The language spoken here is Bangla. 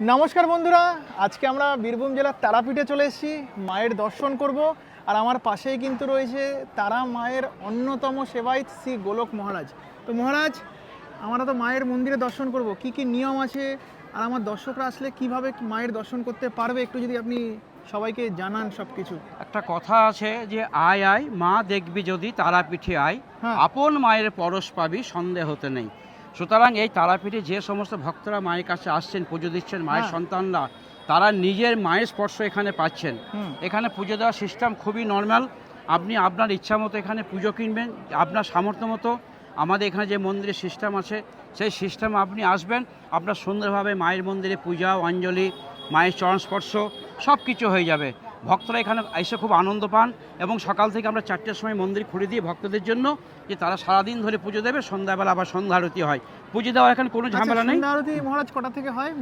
নমস্কার বন্ধুরা আজকে আমরা বীরভূম জেলার তারাপীঠে চলে এসেছি মায়ের দর্শন করব আর আমার পাশেই কিন্তু রয়েছে তারা মায়ের অন্যতম সেবায়িত শ্রী গোলক মহারাজ। তো মহারাজ আমরা তো মায়ের মন্দিরে দর্শন করব কি কি নিয়ম আছে আর আমার দর্শকরা আসলে কীভাবে মায়ের দর্শন করতে পারবে একটু যদি আপনি সবাইকে জানান সব কিছু একটা কথা আছে যে আয় আয় মা দেখবি যদি তারাপীঠে আয় হ্যাঁ। আপন মায়ের পরশ পাবি সন্দেহ হতে নেই। সুতরাং এই তারাপীঠে যে সমস্ত ভক্তরা মায়ের কাছে আসছেন পুজো দিচ্ছেন মায়ের হ্যাঁ। সন্তানরা তারা নিজের মায়ের স্পর্শ এখানে পাচ্ছেন। এখানে পুজো দেওয়ার সিস্টেম খুবই নর্মাল আপনি আপনার ইচ্ছা মতো এখানে পুজো কিনবেন আপনার সামর্থ্য মতো। আমাদের এখানে যে মন্দিরের সিস্টেম আছে সেই সিস্টেম আপনি আসবেন আপনার সুন্দরভাবে মায়ের মন্দিরে পূজা অঞ্জলি মায়ের চরণ স্পর্শ সব কিছু হয়ে যাবে। ভক্তরা এখানে এসে খুব আনন্দ পান এবং সকাল থেকে আমরা চারটের সময় মন্দির খুলে দিয়ে ভক্তদের জন্য যে তারা সারাদিন ধরে পুজো দেবে সন্ধ্যাবেলা আবার সন্ধ্যা আরতি হয়। পুজো দেওয়ার এখানে কোনো ঝামেলা নেই। আচ্ছা, আরতি মহারাজ কটা থেকে হয়?